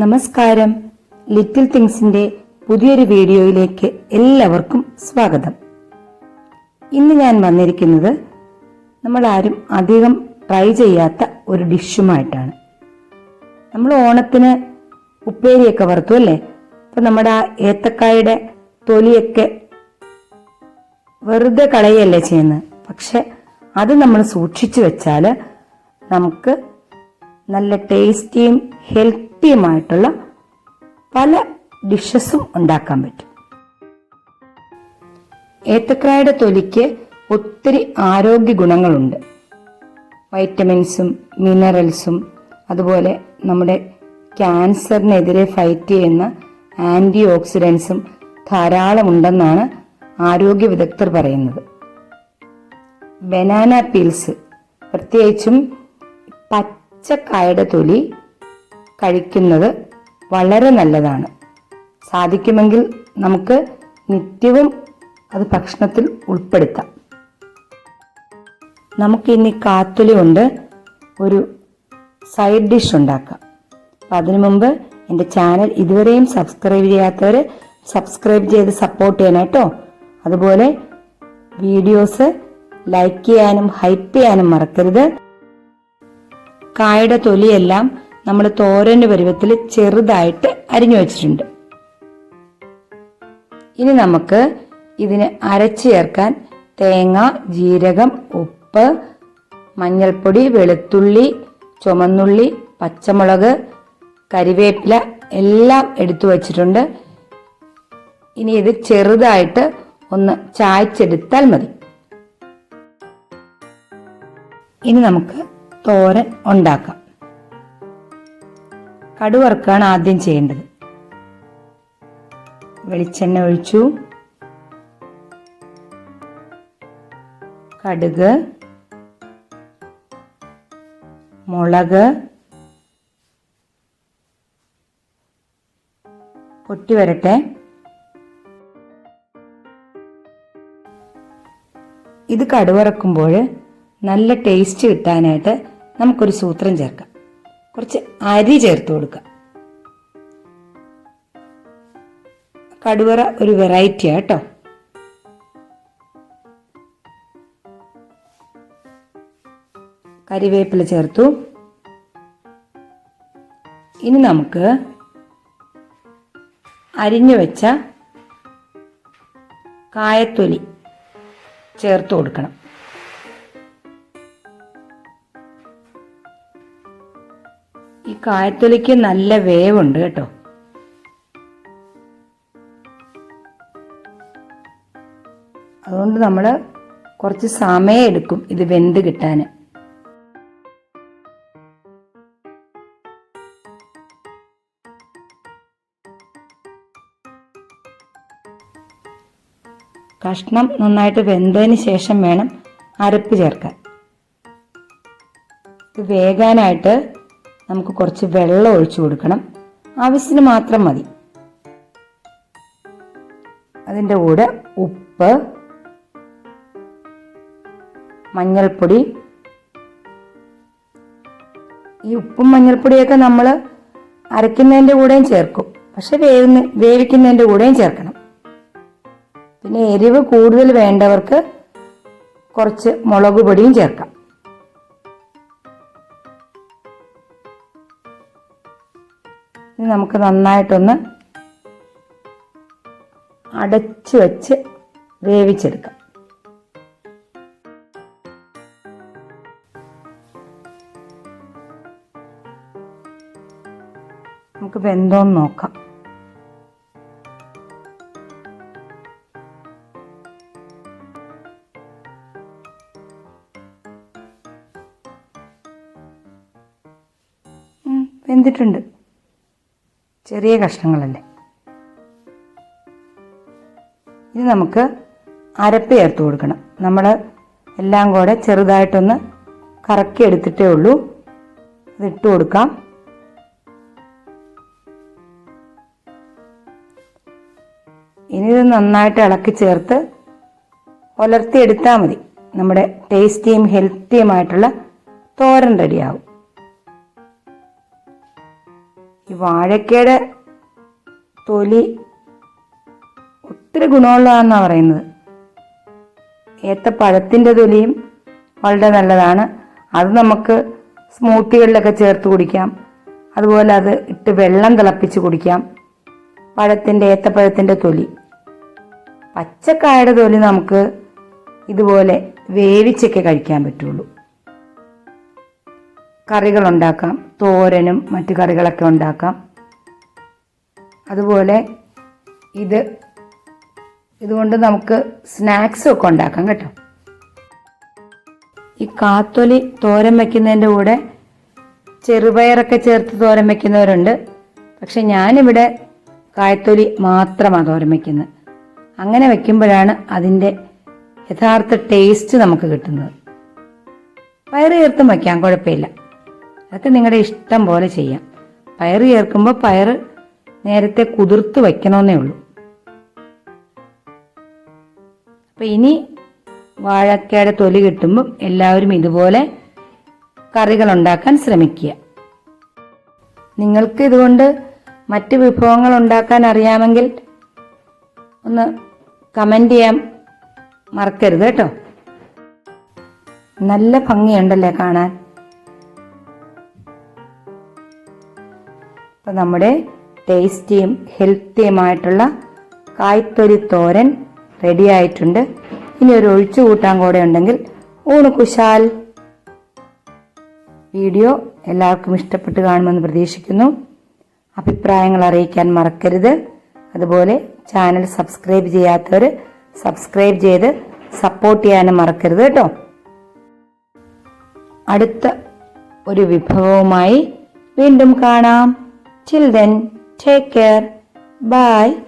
നമസ്കാരം. ലിറ്റിൽ തിങ്സിന്റെ പുതിയൊരു വീഡിയോയിലേക്ക് എല്ലാവർക്കും സ്വാഗതം. ഇന്ന് ഞാൻ വന്നിരിക്കുന്നത് നമ്മൾ ആരും അധികം ട്രൈ ചെയ്യാത്ത ഒരു ഡിഷുമായിട്ടാണ്. നമ്മൾ ഓണത്തിന് ഉപ്പേരിയൊക്കെ വറുത്തു അല്ലേ? അപ്പൊ നമ്മുടെ ആ ഏത്തക്കായുടെ തൊലിയൊക്കെ വെറുതെ കളയല്ലേ ചെയ്യുന്നത്? പക്ഷെ അത് നമ്മൾ സൂക്ഷിച്ചു വെച്ചാൽ നമുക്ക് നല്ല ടേസ്റ്റിയും ഹെൽത്തിയുമായിട്ടുള്ള പല ഡിഷസും ഉണ്ടാക്കാൻ പറ്റും. ഏത്തക്കായുടെ തൊലിക്ക് ഒത്തിരി ആരോഗ്യ ഗുണങ്ങളുണ്ട്. വൈറ്റമിൻസും മിനറൽസും അതുപോലെ നമ്മുടെ ക്യാൻസറിനെതിരെ ഫൈറ്റ് ചെയ്യുന്ന ആന്റി ഓക്സിഡൻസും ധാരാളമുണ്ടെന്നാണ് ആരോഗ്യ വിദഗ്ധർ പറയുന്നത്. ബനാന പീൽസ് പ്രത്യേകിച്ചും പച്ചക്കായുടെ തൊലി കഴിക്കുന്നത് വളരെ നല്ലതാണ്. സാധിക്കുമെങ്കിൽ നമുക്ക് നിത്യവും അത് ഭക്ഷണത്തിൽ ഉൾപ്പെടുത്താം. നമുക്കിനി കാത്തുലി കൊണ്ട് ഒരു സൈഡ് ഡിഷ് ഉണ്ടാക്കാം. അപ്പം അതിനു മുമ്പ് എന്റെ ചാനൽ ഇതുവരെയും സബ്സ്ക്രൈബ് ചെയ്യാത്തവർ സബ്സ്ക്രൈബ് ചെയ്ത് സപ്പോർട്ട് ചെയ്യണം കേട്ടോ. അതുപോലെ വീഡിയോസ് ലൈക്ക് ചെയ്യാനും ഹൈപ്പ് ചെയ്യാനും മറക്കരുത്. കായുടെ തൊലിയെല്ലാം നമ്മൾ തോരന്റെ പരുവത്തിൽ ചെറുതായിട്ട് അരിഞ്ഞു വെച്ചിട്ടുണ്ട്. ഇനി നമുക്ക് ഇതിന് അരച്ചു ചേർക്കാൻ തേങ്ങ ജീരകം ഉപ്പ് മഞ്ഞൾപ്പൊടി വെളുത്തുള്ളി ചുമന്നുള്ളി പച്ചമുളക് കരിവേപ്പില എല്ലാം എടുത്തു വച്ചിട്ടുണ്ട്. ഇനി ഇത് ചെറുതായിട്ട് ഒന്ന് ചായച്ചെടുത്താൽ മതി. ഇനി നമുക്ക് തോരൻ ഉണ്ടാക്കാം. കടുവറുക്കാണ് ആദ്യം ചെയ്യേണ്ടത്. വെളിച്ചെണ്ണ ഒഴിച്ചു. കടുക്. മുളക്. പൊട്ടി വരട്ടെ. ഇത് കടുവറക്കുമ്പോൾ നല്ല ടേസ്റ്റ് കിട്ടാനായിട്ട് നമുക്കൊരു സൂത്രം ചേർക്കാം. കുറച്ച് അരി ചേർത്ത് കൊടുക്കുക. കടുവറ ഒരു വെറൈറ്റിയാണ് കേട്ടോ കരിവേപ്പില ചേർത്തു. ഇനി നമുക്ക് അരിഞ്ഞു വെച്ച കായത്തൊലി ചേർത്ത് കൊടുക്കണം. കായത്തൊലിക്ക് നല്ല വേവുണ്ട് കേട്ടോ. അതുകൊണ്ട് നമ്മൾ കുറച്ച് സമയം എടുക്കും ഇത് വെന്ത് കിട്ടാൻ കഷ്ണം നന്നായിട്ട് വെന്തതിന് ശേഷം വേണം അരപ്പ് ചേർക്കാൻ. വേകാനായിട്ട് നമുക്ക് കുറച്ച് വെള്ളം ഒഴിച്ചു കൊടുക്കണം. ആവശ്യത്തിന് മാത്രം മതി. അതിന്റെ കൂടെ ഉപ്പ് മഞ്ഞൾപ്പൊടി. ഈ ഉപ്പും മഞ്ഞൾപ്പൊടിയൊക്കെ നമ്മൾ അരയ്ക്കുന്നതിന്റെ കൂടെയും ചേർക്കും. പക്ഷെ വേവുന്ന വേവിക്കുന്നതിന്റെ കൂടെയും ചേർക്കണം. പിന്നെ എരിവ് കൂടുതൽ വേണ്ടവർക്ക് കുറച്ച് മുളക് പൊടിയും ചേർക്കാം. ഇനി നമുക്ക് നന്നായിട്ടൊന്ന് അടച്ചു വെച്ച് വേവിച്ചെടുക്കാം. നമുക്ക് വെന്തോന്ന് നോക്കാം. വെന്തിട്ടുണ്ട്. ചെറിയ കഷ്ണങ്ങളല്ലേ? ഇനി നമുക്ക് അരപ്പ് ചേർത്ത് കൊടുക്കണം. നമ്മൾ എല്ലാം കൂടെ ചെറുതായിട്ടൊന്ന് കറക്കി എടുത്തിട്ടേ ഉള്ളൂ. ഇട്ട് കൊടുക്കാം. ഇനി ഇത് നന്നായിട്ട് ഇളക്കി ചേർത്ത് ഉലർത്തിയെടുത്താൽ മതി. നമ്മുടെ ടേസ്റ്റിയും ഹെൽത്തിയുമായിട്ടുള്ള തോരൻ റെഡിയാവും. ഈ വാഴക്കയുടെ തൊലി ഒത്തിരി ഗുണമുള്ളതാണെന്നാണ് പറയുന്നത്. ഏത്തപ്പഴത്തിന്റെ തൊലിയും വളരെ നല്ലതാണ്. അത് നമുക്ക് സ്മൂത്തികളിലൊക്കെ ചേർത്ത് കുടിക്കാം. അതുപോലെ അത് ഇട്ട് വെള്ളം തിളപ്പിച്ച് കുടിക്കാം. പഴത്തിന്റെ ഏത്തപ്പഴത്തിന്റെ തൊലി. പച്ചക്കായുടെ തൊലി നമുക്ക് ഇതുപോലെ വേവിച്ചൊക്കെ കഴിക്കാൻ പറ്റുള്ളൂ. കറികൾ ഉണ്ടാക്കാം. തോരനും മറ്റു കറികളൊക്കെ ഉണ്ടാക്കാം. അതുപോലെ ഇത് ഇതുകൊണ്ട് നമുക്ക് സ്നാക്സും ഒക്കെ ഉണ്ടാക്കാം കേട്ടോ. ഈ കാത്തൊലി തോരൻ വയ്ക്കുന്നതിന്റെ കൂടെ ചെറുപയറൊക്കെ ചേർത്ത് തോരൻ വയ്ക്കുന്നവരുണ്ട് പക്ഷെ ഞാനിവിടെ കായത്തൊലി മാത്രമാണ് തോരൻ വയ്ക്കുന്നത് അങ്ങനെ വയ്ക്കുമ്പോഴാണ് അതിന്റെ യഥാർത്ഥ ടേസ്റ്റ് നമുക്ക് കിട്ടുന്നത്. പയറ് ചേർത്തും വയ്ക്കാം കുഴപ്പമില്ല. അതൊക്കെ നിങ്ങളുടെ ഇഷ്ടം പോലെ ചെയ്യാം. പയർ ചേർക്കുമ്പോൾ പയർ നേരത്തെ കുതിർത്ത് വയ്ക്കണമെന്നേ ഉള്ളൂ. അപ്പം ഇനി വാഴക്കയുടെ തൊലി കിട്ടുമ്പം എല്ലാവരും ഇതുപോലെ കറികൾ ഉണ്ടാക്കാൻ ശ്രമിക്കുക. നിങ്ങൾക്ക് ഇതുകൊണ്ട് മറ്റ് വിഭവങ്ങൾ ഉണ്ടാക്കാൻ അറിയാമെങ്കിൽ ഒന്ന് കമന്റ് ചെയ്യാൻ മറക്കരുത് കേട്ടോ. നല്ല ഭംഗിയുണ്ടല്ലേ കാണാൻ? അപ്പം നമ്മുടെ ടേസ്റ്റിയും ഹെൽത്തിയുമായിട്ടുള്ള കായ്ത്തൊലി തോരൻ റെഡി ആയിട്ടുണ്ട്. ഇനി ഒരു ഒഴിച്ചു കൂട്ടാൻ കൂടെ ഉണ്ടെങ്കിൽ ഊണ് കുശാൽ. വീഡിയോ എല്ലാവർക്കും ഇഷ്ടപ്പെട്ട് കാണുമെന്ന് പ്രതീക്ഷിക്കുന്നു. അഭിപ്രായങ്ങൾ അറിയിക്കാൻ മറക്കരുത്. അതുപോലെ ചാനൽ സബ്സ്ക്രൈബ് ചെയ്യാത്തവർ സബ്സ്ക്രൈബ് ചെയ്ത് സപ്പോർട്ട് ചെയ്യാനും മറക്കരുത് കേട്ടോ. അടുത്ത ഒരു വിഭവവുമായി വീണ്ടും കാണാം. Till then, take care. Bye.